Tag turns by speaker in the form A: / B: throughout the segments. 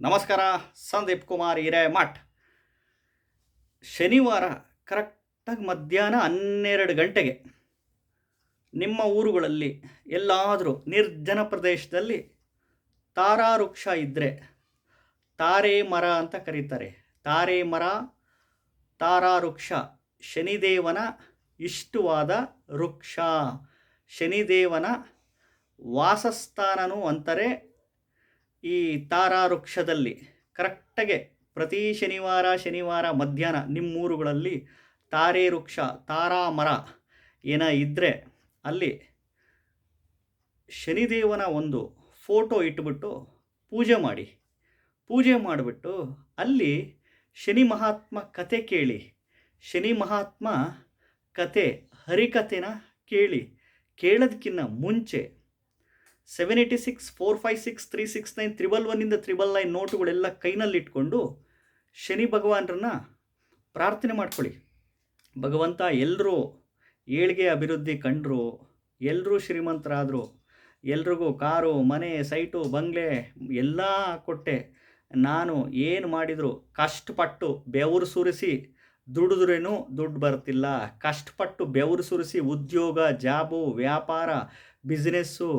A: ನಮಸ್ಕಾರ, ಸಂದೀಪ್ ಕುಮಾರ್ ಹಿರೇಮಠ್. ಶನಿವಾರ ಕರೆಕ್ಟಾಗಿ ಮಧ್ಯಾಹ್ನ ಹನ್ನೆರಡು ಗಂಟೆಗೆ ನಿಮ್ಮ ಊರುಗಳಲ್ಲಿ ಎಲ್ಲಾದರೂ ನಿರ್ಜನ ಪ್ರದೇಶದಲ್ಲಿ ತಾರಾ ವೃಕ್ಷ ಇದ್ದರೆ ತಾರೆ ಮರ ಅಂತ ಕರೀತಾರೆ. ತಾರೆ ಮರ ತಾರಾ ವೃಕ್ಷ ಶನಿದೇವನ ಇಷ್ಟವಾದ ವೃಕ್ಷ. ಶನಿದೇವನ ವಾಸಸ್ಥಾನನೂ ಅಂತಾರೆ ಈ ತಾರಾ ವೃಕ್ಷದಲ್ಲಿ ಕರೆಕ್ಟಾಗೆ ಪ್ರತಿ ಶನಿವಾರ ಶನಿವಾರ ಮಧ್ಯಾಹ್ನ ನಿಮ್ಮೂರುಗಳಲ್ಲಿ ತಾರೆ ವೃಕ್ಷ ತಾರಾ ಮರ ಏನ ಇದ್ದರೆ ಅಲ್ಲಿ ಶನಿದೇವನ ಒಂದು ಫೋಟೋ ಇಟ್ಬಿಟ್ಟು ಪೂಜೆ ಮಾಡಿ. ಪೂಜೆ ಮಾಡಿಬಿಟ್ಟು ಅಲ್ಲಿ ಶನಿ ಮಹಾತ್ಮ ಕತೆ ಕೇಳಿ. ಶನಿ ಮಹಾತ್ಮ ಕತೆ, ಹರಿಕಥೆನ ಕೇಳಿ. ಕೇಳೋದಕ್ಕಿಂತ ಮುಂಚೆ seven eighty six four five six three six nine triple ಒನ್ನಿಂದ triple nine ನೋಟುಗಳೆಲ್ಲ ಕೈನಲ್ಲಿಟ್ಕೊಂಡು ಶನಿ ಭಗವಾನರನ್ನ ಪ್ರಾರ್ಥನೆ ಮಾಡ್ಕೊಳ್ಳಿ. ಭಗವಂತ ಎಲ್ಲರೂ ಏಳಿಗೆ ಅಭಿವೃದ್ಧಿ ಕಂಡರು ಎಲ್ಲರೂ ಶ್ರೀಮಂತರಾದರು, ಎಲ್ರಿಗೂ ಕಾರು, ಮನೆ, ಸೈಟು, ಬಂಗ್ಲೆ ಎಲ್ಲ ಕೊಟ್ಟೆ. ನಾನು ಏನು ಮಾಡಿದರೂ ಕಷ್ಟಪಟ್ಟು ಬೆವರು ಸುರಿಸಿ ದುಡಿದ್ರೇನು ದುಡ್ಡು ಬರ್ತಿಲ್ಲ. ಕಷ್ಟಪಟ್ಟು ಬೆವರು ಸುರಿಸಿ ಉದ್ಯೋಗ, ಜಾಬು, ವ್ಯಾಪಾರ, ಬಿಸ್ನೆಸ್ಸು,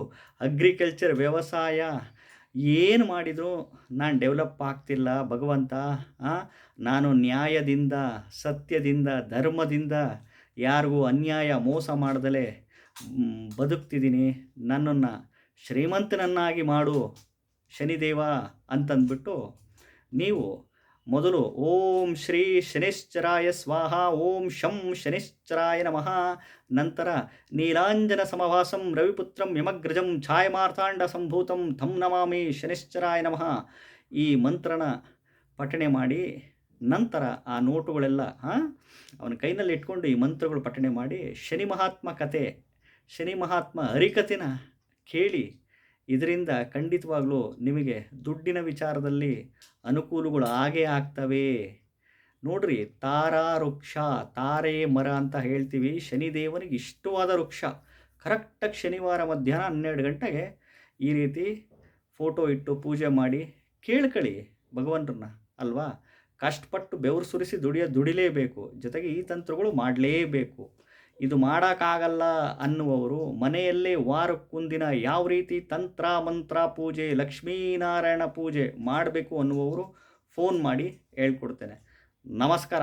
A: ಅಗ್ರಿಕಲ್ಚರ್, ವ್ಯವಸಾಯ ಏನು ಮಾಡಿದರೂ ನಾನು ಡೆವಲಪ್ ಆಗ್ತಿಲ್ಲ. ಭಗವಂತ ನಾನು ನ್ಯಾಯದಿಂದ, ಸತ್ಯದಿಂದ, ಧರ್ಮದಿಂದ ಯಾರಿಗೂ ಅನ್ಯಾಯ, ಮೋಸ ಮಾಡ್ದಲೇ ಬದುಕ್ತಿದ್ದೀನಿ. ನನ್ನನ್ನು ಶ್ರೀಮಂತನನ್ನಾಗಿ ಮಾಡು, ಶನಿದೇವ ಅಂತಂದ್ಬಿಟ್ಟು ನೀವು ಮೊದಲು ಓಂ ಶ್ರೀ ಶನಿಶ್ಚರಾಯ ಸ್ವಾಹ, ಓಂ ಶಂ ಶನಿಶ್ಚರಾಯ ನಮಃ. ನಂತರ ನೀಲಾಂಜನ ಸಮಭಾಸಂ ರವಿಪುತ್ರಂ ಯಮಗ್ರಜಂ ಛಾಯಮಾರ್ತಾಂಡ ಸಂಭೂತಂ ಥಂ ನಮಾಮಿ ಶನಿಶ್ಚರಾಯ ನಮಃ. ಈ ಮಂತ್ರನ ಪಠಣೆ ಮಾಡಿ ನಂತರ ಆ ನೋಟುಗಳೆಲ್ಲ ಅವನ ಕೈನಲ್ಲಿ ಇಟ್ಕೊಂಡು ಈ ಮಂತ್ರಗಳು ಪಠಣೆ ಮಾಡಿ ಶನಿ ಮಹಾತ್ಮ ಕತೆ, ಶನಿ ಮಹಾತ್ಮ ಹರಿಕತೆನ ಕೇಳಿ ಇದರಿಂದ ಖಂಡಿತವಾಗ್ಲೂ ನಿಮಗೆ ದುಡ್ಡಿನ ವಿಚಾರದಲ್ಲಿ ಅನುಕೂಲಗಳು ಆಗೇ ಆಗ್ತವೆ. ನೋಡ್ರಿ, ತಾರಾ ವೃಕ್ಷ, ತಾರೆ ಮರ ಅಂತ ಹೇಳ್ತೀವಿ. ಶನಿದೇವನಿಗೆ ಇಷ್ಟವಾದ ವೃಕ್ಷ. ಕರೆಕ್ಟಾಗಿ ಶನಿವಾರ ಮಧ್ಯಾಹ್ನ ಹನ್ನೆರಡು ಗಂಟೆಗೆ ಈ ರೀತಿ ಫೋಟೋ ಇಟ್ಟು ಪೂಜೆ ಮಾಡಿ ಕೇಳ್ಕೊಳ್ಳಿ ಭಗವಂತರನ್ನ ಅಲ್ವಾ? ಕಷ್ಟಪಟ್ಟು ಬೆವರು ಸುರಿಸಿ ದುಡಿಯೋ, ದುಡಿಲೇಬೇಕು. ಜೊತೆಗೆ ಈ ತಂತ್ರಗಳು ಮಾಡಲೇಬೇಕು. ಇದು ಮಾಡೋಕ್ಕಾಗಲ್ಲ ಅನ್ನುವವರು ಮನೆಯಲ್ಲೇ ವಾರಕ್ಕೊಂದಿನ ಯಾವ ರೀತಿ ತಂತ್ರ ಮಂತ್ರ ಪೂಜೆ, ಲಕ್ಷ್ಮೀನಾರಾಯಣ ಪೂಜೆ ಮಾಡಬೇಕು ಅನ್ನುವವರು ಫೋನ್ ಮಾಡಿ ಹೇಳ್ಕೊಡ್ತೇನೆ. ನಮಸ್ಕಾರ.